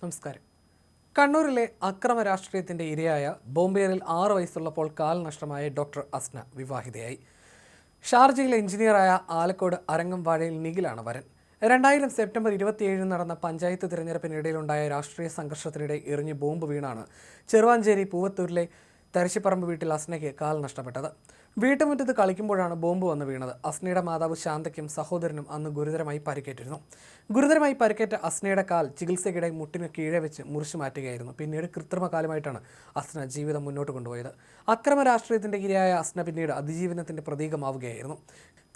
നമസ്കാരം. കണ്ണൂരിലെ അക്രമ രാഷ്ട്രീയത്തിന്റെ ഇരയായ ബോംബേറിൽ ആറ് വയസ്സുള്ളപ്പോൾ കാൽ നഷ്ടമായ ഡോക്ടർ അസ്ന വിവാഹിതയായി. ഷാർജയിലെ എഞ്ചിനീയറായ ആലക്കോട് അരങ്ങംവാഴയിൽ നിഖിലാണ് വരൻ. രണ്ടായിരം സെപ്റ്റംബർ ഇരുപത്തിയേഴിന് നടന്ന പഞ്ചായത്ത് തിരഞ്ഞെടുപ്പിനിടയിലുണ്ടായ രാഷ്ട്രീയ സംഘർഷത്തിനിടെ എറിഞ്ഞ് ബോംബ് വീണാണ്. ചെറുവാഞ്ചേരി പൂവത്തൂരിലെ തരിശിപ്പറമ്പ് വീട്ടിൽ അസ്നയ്ക്ക് കാൽ നഷ്ടപ്പെട്ടത്. വീട്ടുമുറ്റത്ത് കളിക്കുമ്പോഴാണ് ബോംബ് വന്ന് വീണത്. അസ്നയുടെ മാതാവ് ശാന്തയ്ക്കും സഹോദരനും അന്ന് ഗുരുതരമായി പരിക്കേറ്റിരുന്നു. ഗുരുതരമായി പരിക്കേറ്റ അസ്നയുടെ കാൽ ചികിത്സയ്ക്കിടെ മുട്ടിന് കീഴെ വെച്ച് മുറിച്ചു മാറ്റുകയായിരുന്നു. പിന്നീട് കൃത്രിമ കാലമായിട്ടാണ് അസ്ന ജീവിതം മുന്നോട്ട് കൊണ്ടുപോയത്. അക്രമ രാഷ്ട്രീയത്തിന്റെ ഇരയായ അസ്ന പിന്നീട് അതിജീവനത്തിന്റെ പ്രതീകമാവുകയായിരുന്നു.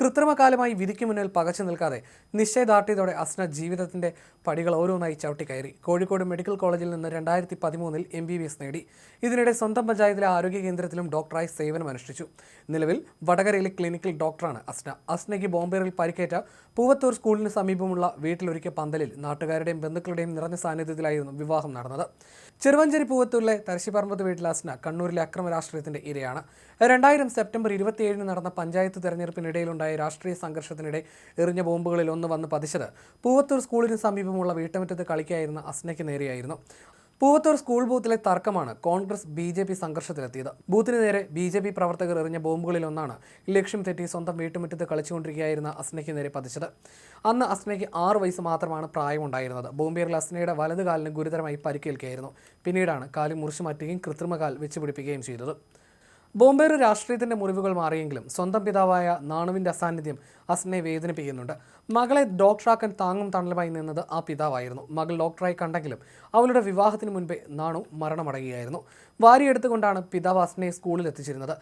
കൃത്രിമകാലമായി വിധിക്ക് മുന്നിൽ പകച്ചു നിൽക്കാതെ നിശ്ചയദാർഢ്യത്തോടെ അസ്ന ജീവിതത്തിന്റെ പടികൾ ഓരോന്നായി ചവിട്ടിക്കയറി. കോഴിക്കോട് മെഡിക്കൽ കോളേജിൽ നിന്ന് രണ്ടായിരത്തി പതിമൂന്നിൽ എം ബി ബി എസ് നേടി. ഇതിനിടെ സ്വന്തം പഞ്ചായത്തിലെ ആരോഗ്യ കേന്ദ്രത്തിലും ഡോക്ടറായി സേവനം അനുഷ്ഠിച്ചു. നിലവിൽ വടകരയിലെ ക്ലിനിക്കൽ ഡോക്ടറാണ് അസ്ന. അസ്നയ്ക്ക് ബോംബേറിൽ പരിക്കേറ്റ പൂവത്തൂർ സ്കൂളിന് സമീപമുള്ള വീട്ടിലൊരുക്കിയ പന്തലിൽ നാട്ടുകാരുടെയും ബന്ധുക്കളുടെയും നിറഞ്ഞ സാന്നിധ്യത്തിലായിരുന്നു വിവാഹം നടന്നത്. ചെറുവഞ്ചേരി പൂവത്തൂരിലെ തരശിപ്പറമ്പത്ത് വീട്ടിൽ അസ്ന കണ്ണൂരിലെ അക്രമ രാഷ്ട്രീയത്തിന്റെ ഇരയാണ്. രണ്ടായിരം സെപ്റ്റംബർ ഇരുപത്തിയേഴിന് നടന്ന പഞ്ചായത്ത് തെരഞ്ഞെടുപ്പിനിടയിലുണ്ടായ രാഷ്ട്രീയ സംഘർഷത്തിനിടെ എറിഞ്ഞ ബോംബുകളിൽ ഒന്ന് വന്ന് പതിച്ചത് പൂവത്തൂർ സ്കൂളിന് സമീപമുള്ള വീട്ടുമുറ്റത്ത് കളിക്കായിരുന്ന അസ്നയ്ക്ക് നേരെയായിരുന്നു. പൂവത്തൂർ സ്കൂൾ ബൂത്തിലെ തർക്കമാണ് കോൺഗ്രസ് ബി ജെ പി സംഘർഷത്തിലെത്തിയത്. ബൂത്തിന് നേരെ ബി ജെ പി പ്രവർത്തകർ എറിഞ്ഞ ബോംബുകളിലൊന്നാണ് ലക്ഷ്യം തെറ്റി സ്വന്തം വീട്ടുമുറ്റത്ത് കളിച്ചുകൊണ്ടിരിക്കുകയായിരുന്ന അസ്നയ്ക്ക് നേരെ പതിച്ചത്. അന്ന് അസ്നയ്ക്ക് ആറ് വയസ്സ് മാത്രമാണ് പ്രായമുണ്ടായിരുന്നത്. ബോംബേറിൽ അസ്നയുടെ വലതുകാലിന് ഗുരുതരമായി പരിക്കേൽക്കുകയായിരുന്നു പിന്നീടാണ് കാൽ മുറിച്ചു മാറ്റുകയും കൃത്രിമകാൽ വെച്ചുപിടിപ്പിക്കുകയും ചെയ്തത്. ബോംബേറ് രാഷ്ട്രീയത്തിന്റെ മുറിവുകൾ മാറിയെങ്കിലും സ്വന്തം പിതാവായ നാണുവിന്റെ അസാന്നിധ്യം അസ്നെ വേദനിപ്പിക്കുന്നുണ്ട്. മകളെ ഡോക്ടറാക്കാൻ താങ്ങും തണലുമായി നിന്നത് ആ പിതാവായിരുന്നു. മകൾ ഡോക്ടറായി കണ്ടെങ്കിലും അവളുടെ വിവാഹത്തിന് മുൻപേ നാണു മരണമടയുകയായിരുന്നു. വാരിയെടുത്തുകൊണ്ടാണ് പിതാവ് അസ്നയെ സ്കൂളിൽ എത്തിച്ചിരുന്നത്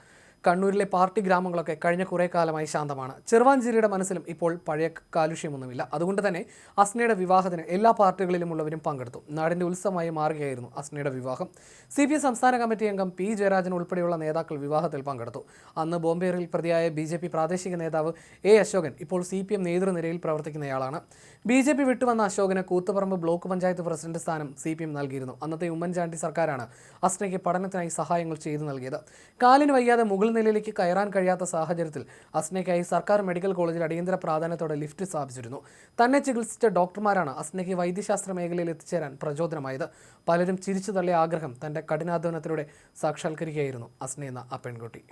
കണ്ണൂരിലെ പാർട്ടി ഗ്രാമങ്ങളൊക്കെ കഴിഞ്ഞ കുറേ കാലമായി ശാന്തമാണ്. ചെറുവാഞ്ചേരിയുടെ മനസ്സിലും ഇപ്പോൾ പഴയ കാലുഷ്യമൊന്നുമില്ല. അതുകൊണ്ട് തന്നെ അസ്നയുടെ വിവാഹത്തിന് എല്ലാ പാർട്ടികളിലും ഉള്ളവരും പങ്കെടുത്തു. നാടിന്റെ ഉത്സവമായി മാറുകയായിരുന്നു അസ്നയുടെ വിവാഹം. സി പി സംസ്ഥാന കമ്മിറ്റി അംഗം പി ജയരാജൻ ഉൾപ്പെടെയുള്ള നേതാക്കൾ വിവാഹത്തിൽ പങ്കെടുത്തു. അന്ന് ബോംബേറിൽ പ്രതിയായ ബി ജെ പി പ്രാദേശിക നേതാവ് എ അശോകൻ ഇപ്പോൾ സി പി എം നേതൃനിരയിൽ പ്രവർത്തിക്കുന്നയാളാണ്. ബി ജെ പി വിട്ടുവന്ന അശോകന് കൂത്തുപറമ്പ് ബ്ലോക്ക് പഞ്ചായത്ത് പ്രസിഡന്റ് സ്ഥാനം സി പി എം നൽകിയിരുന്നു. അന്നത്തെ ഉമ്മൻചാണ്ടി സർക്കാരാണ് അസ്നയ്ക്ക് പഠനത്തിനായി സഹായങ്ങൾ ചെയ്തു നൽകിയത്. കാലിന് വയ്യാതെ മുകൾ നിലയിലേക്ക് കയറാൻ കഴിയാത്ത സാഹചര്യത്തിൽ അസ്നയ്ക്കായി സർക്കാർ മെഡിക്കൽ കോളേജിൽ അടിയന്തര പ്രാധാന്യത്തോടെ ലിഫ്റ്റ് സ്ഥാപിച്ചിരുന്നു. തന്നെ ചികിത്സിച്ച ഡോക്ടർമാരാണ് അസ്നയ്ക്ക് വൈദ്യശാസ്ത്ര മേഖലയിൽ എത്തിച്ചേരാൻ പ്രചോദനമായത്. പലരും ചിരിച്ചു തള്ളിയ ആഗ്രഹം തന്റെ കഠിനാധ്വാനത്തിലൂടെ സാക്ഷാത്കരിക്കുകയായിരുന്നു അസ്ന എന്ന ആ പെൺകുട്ടി.